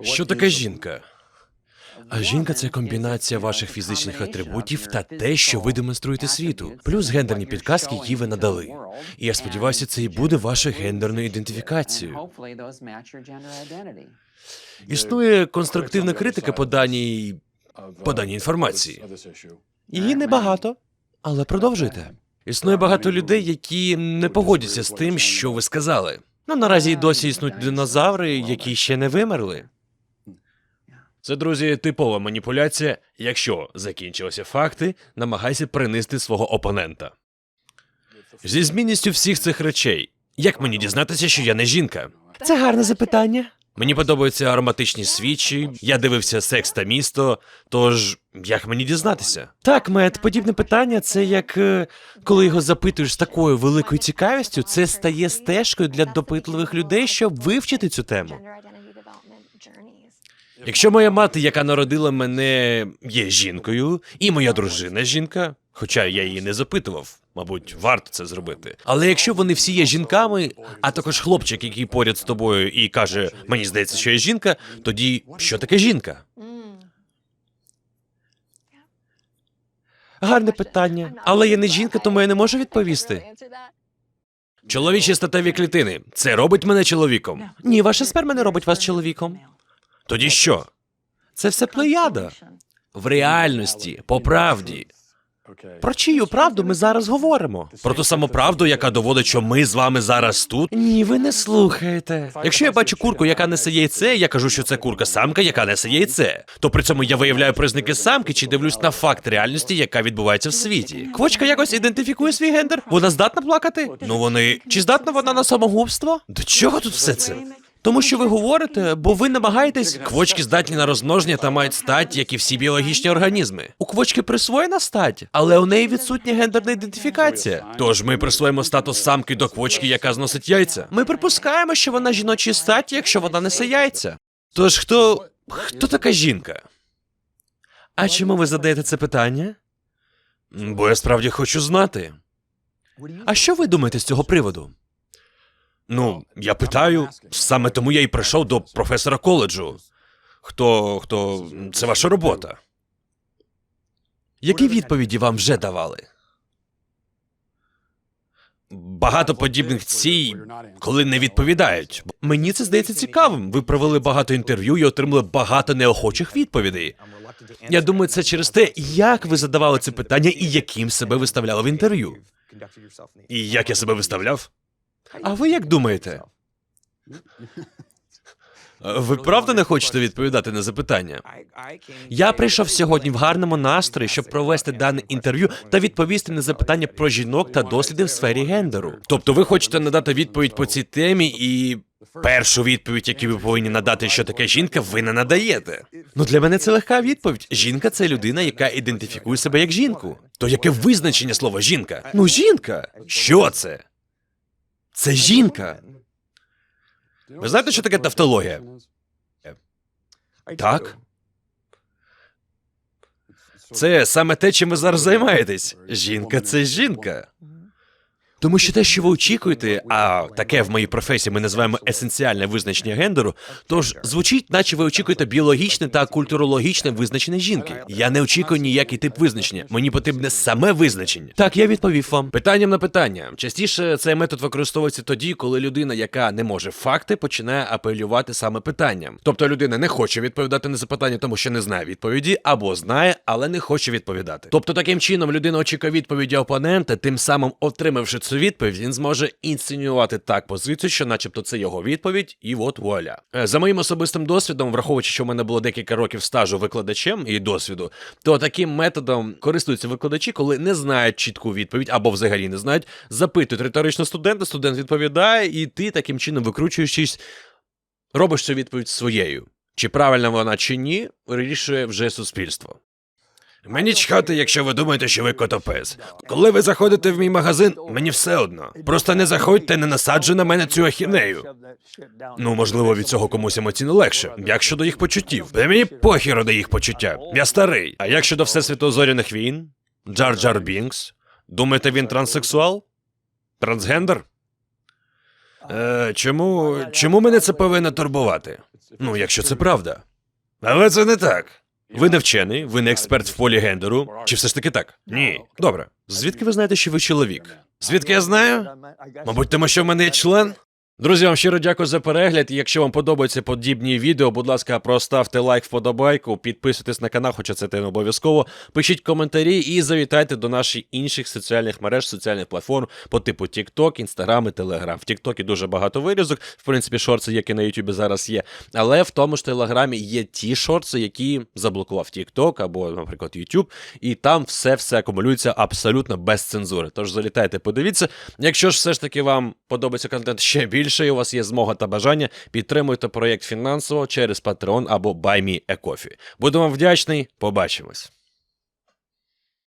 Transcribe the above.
Що таке жінка? А жінка це комбінація ваших фізичних атрибутів та те, що ви демонструєте світу, плюс гендерні підказки, які ви надали. І я сподіваюся, це і буде вашою гендерною ідентифікацією. Існує конструктивна критика по даній по даній інформації. Її небагато, але продовжуйте. Існує багато людей, які не погодяться з тим, що ви сказали. Ну, наразі й досі існують динозаври, які ще не вимерли. Це, друзі, типова маніпуляція. Якщо закінчилися факти, намагайся принести свого опонента. Зі змінністю всіх цих речей. Як мені дізнатися, що я не жінка? Це гарне запитання. Мені подобаються ароматичні свічі, я дивився секс та місто. Тож як мені дізнатися? Так, мед, подібне питання це як е, коли його запитуєш з такою великою цікавістю, це стає стежкою для допитливих людей, щоб вивчити цю тему. Якщо моя мати, яка народила мене, є жінкою, і моя дружина жінка, хоча я її не запитував, мабуть, варто це зробити. Але якщо вони всі є жінками, а також хлопчик, який поряд з тобою і каже, мені здається, що я жінка, тоді що таке жінка? Гарне питання, але я не жінка, тому я не можу відповісти. Чоловічі статеві клітини це робить мене чоловіком. Ні, ваша сперма не робить вас чоловіком. Тоді що? Це все плеяда. В реальності, по правді. Про чию правду ми зараз говоримо? Про ту саму правду, яка доводить, що ми з вами зараз тут? Ні, ви не слухаєте. Якщо я бачу курку, яка несе яйце, я кажу, що це курка самка, яка несе яйце. То при цьому я виявляю признаки самки чи дивлюсь на факт реальності, яка відбувається в світі. Квочка якось ідентифікує свій гендер. Вона здатна плакати? Ну вони чи здатна вона на самогубство? До чого тут все це? Тому що ви говорите, бо ви намагаєтесь. Квочки здатні на розмноження та мають стать, як і всі біологічні організми. У квочки присвоєна стать, але у неї відсутня гендерна ідентифікація. Тож ми присвоїмо статус самки до квочки, яка зносить яйця. Ми припускаємо, що вона жіночої статі, якщо вона несе яйця. Тож хто. хто така жінка? А чому ви задаєте це питання? Бо я справді хочу знати. А що ви думаєте з цього приводу? Ну, я питаю, саме тому я і прийшов до професора коледжу. Хто. хто. це ваша робота. Які відповіді вам вже давали? Багато подібних цій, коли не відповідають. Мені це здається цікавим. Ви провели багато інтерв'ю і отримали багато неохочих відповідей. Я думаю, це через те, як ви задавали це питання і яким себе виставляли в інтерв'ю. І як я себе виставляв? А ви як думаєте? Ви правда не хочете відповідати на запитання? Я прийшов сьогодні в гарному настрої, щоб провести дане інтерв'ю та відповісти на запитання про жінок та досліди в сфері гендеру. Тобто, ви хочете надати відповідь по цій темі, і першу відповідь, яку ви повинні надати, що таке жінка, ви не надаєте. Ну для мене це легка відповідь. Жінка це людина, яка ідентифікує себе як жінку. То яке визначення слова жінка? Ну, жінка. Що це? Це жінка. Ви знаєте, що таке тавтологія? Так. Це саме те, чим ви зараз займаєтесь. Жінка це жінка. Тому що те, що ви очікуєте, а таке в моїй професії ми називаємо есенціальне визначення гендеру, тож звучить, наче ви очікуєте біологічне та культурологічне визначення жінки. Я не очікую ніякий тип визначення. Мені потрібне саме визначення. Так, я відповів вам. Питанням на питання. Частіше цей метод використовується тоді, коли людина, яка не може факти, починає апелювати саме питанням. Тобто людина не хоче відповідати на запитання, тому що не знає відповіді, або знає, але не хоче відповідати. Тобто, таким чином людина очікує відповіді опонента, тим самим отримавши цю відповідь, він зможе інсценювати так позицію, що, начебто, це його відповідь, і от вуаля. Е, За моїм особистим досвідом, враховуючи, що в мене було декілька років стажу викладачем і досвіду, то таким методом користуються викладачі, коли не знають чітку відповідь або взагалі не знають, запитують риторично студента, студент відповідає, і ти таким чином викручуючись, робиш цю відповідь своєю. Чи правильна вона чи ні, вирішує вже суспільство. Мені чхати, якщо ви думаєте, що ви котопес. Коли ви заходите в мій магазин, мені все одно. Просто не заходьте, не насаджуй на мене цю ахінею. Ну, можливо, від цього комусь емоційно легше. Як щодо їх почуттів? Та мені похіро до їх почуття. Я старий. А як щодо всесвіту зоряних війн? Джар Джар Бінкс? Думаєте, він транссексуал? Трансгендер? Е, чому, чому мене це повинно турбувати? Ну, якщо це правда. Але це не так. Ви не вчений, ви не експерт в полі гендеру. Чи все ж таки так? Ні. Добре. Звідки ви знаєте, що ви чоловік? Звідки я знаю? Мабуть, тому що в мене є член. Друзі, вам щиро дякую за перегляд. Якщо вам подобаються подібні відео, будь ласка, проставте лайк, вподобайку, підписуйтесь на канал, хоча це не обов'язково. Пишіть коментарі і завітайте до наших інших соціальних мереж, соціальних платформ по типу TikTok, Instagram і Telegram. В TikTok дуже багато вирізок. В принципі, шорти, які на YouTube зараз є. Але в тому ж Телеграмі є ті шорти, які заблокував TikTok або, наприклад, YouTube, і там все все акумулюється абсолютно без цензури. Тож залітайте, подивіться. Якщо ж все ж таки вам подобається контент ще більше, у вас є змога та бажання, підтримуйте проєкт фінансово через Patreon або BuyMeACoffee. Буду вам вдячний. Побачимось.